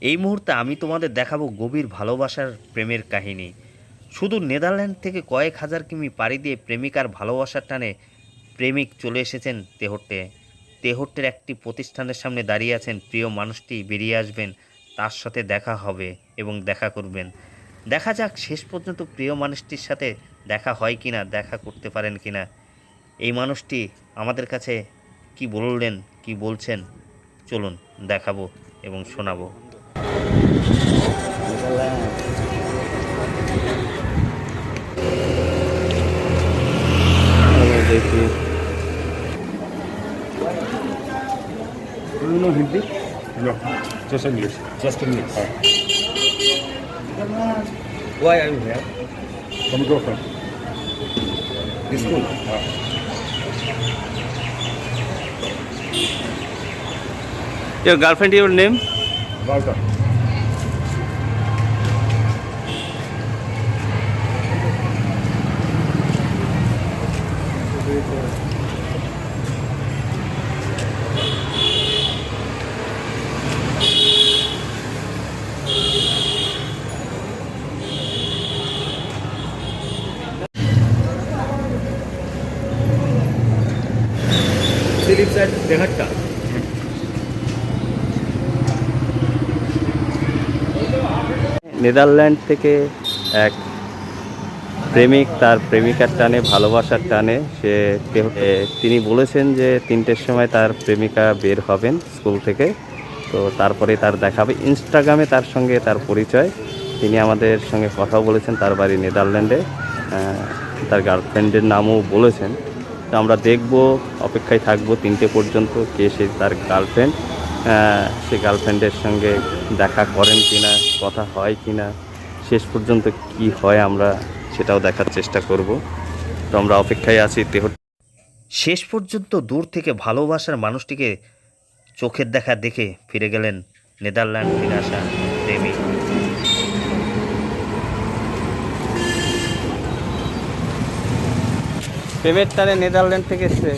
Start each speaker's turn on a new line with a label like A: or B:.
A: এই মুহূর্তে আমি তোমাদের দেখাবো গভীর ভালোবাসার প্রেমের কাহিনী। শুধু নেদারল্যান্ড থেকে কয়েক হাজার কিমি পাড়ি দিয়ে প্রেমিকার ভালোবাসার টানে প্রেমিক চলে এসেছেন তেহট্টে। তেহট্টের একটি প্রতিষ্ঠানের সামনে দাঁড়িয়ে আছেন প্রিয় মানুষটি, বেরিয়ে আসবেন, তার সাথে দেখা হবে এবং দেখা করবেন। দেখা যাক শেষ পর্যন্ত প্রিয় মানুষটির সাথে দেখা হয় কি না দেখা করতে পারেন কি না এই মানুষটি আমাদের কাছে কি বললেন, কি বলছেন, চলুন দেখাবো এবং শোনাবো।
B: দেখি
C: Do you know Hindi?
B: No, just English.
C: Just English.
B: Why are you here?
C: From girlfriend.
B: This school.
A: Your girlfriend, your name?
C: Valda.
A: Netherland থেকে এক প্রেমিক, তার প্রেমিকার টানে, ভালোবাসার টানে, সে তিনি বলেছেন যে তিনটের সময় তার প্রেমিকা বের হবেন স্কুল থেকে। তো তারপরে তার দেখাবে ইনস্টাগ্রামে তার সঙ্গে তার পরিচয়। তিনি আমাদের সঙ্গে কথা বলেছেন, তার বাড়ি নেদারল্যান্ডে। তার গার্লফ্রেন্ডের নামও বলেছেন। তো আমরা দেখব, অপেক্ষায় থাকব তিনটে পর্যন্ত কে সে তার গার্লফ্রেন্ড সে গার্লফ্রেন্ডের সঙ্গে দেখা করেন কি না কথা হয় কি না শেষ পর্যন্ত কি হয় আমরা সেটাও দেখার চেষ্টা করব। তো আমরা অপেক্ষায় আছি তেহ শেষ পর্যন্ত দূর থেকে ভালোবাসার মানুষটিকে চোখের দেখা দেখে ফিরে গেলেন নেদারল্যান্ড থেকে আসা প্রেমিক। তারে নেদারল্যান্ড থেকে এসছে।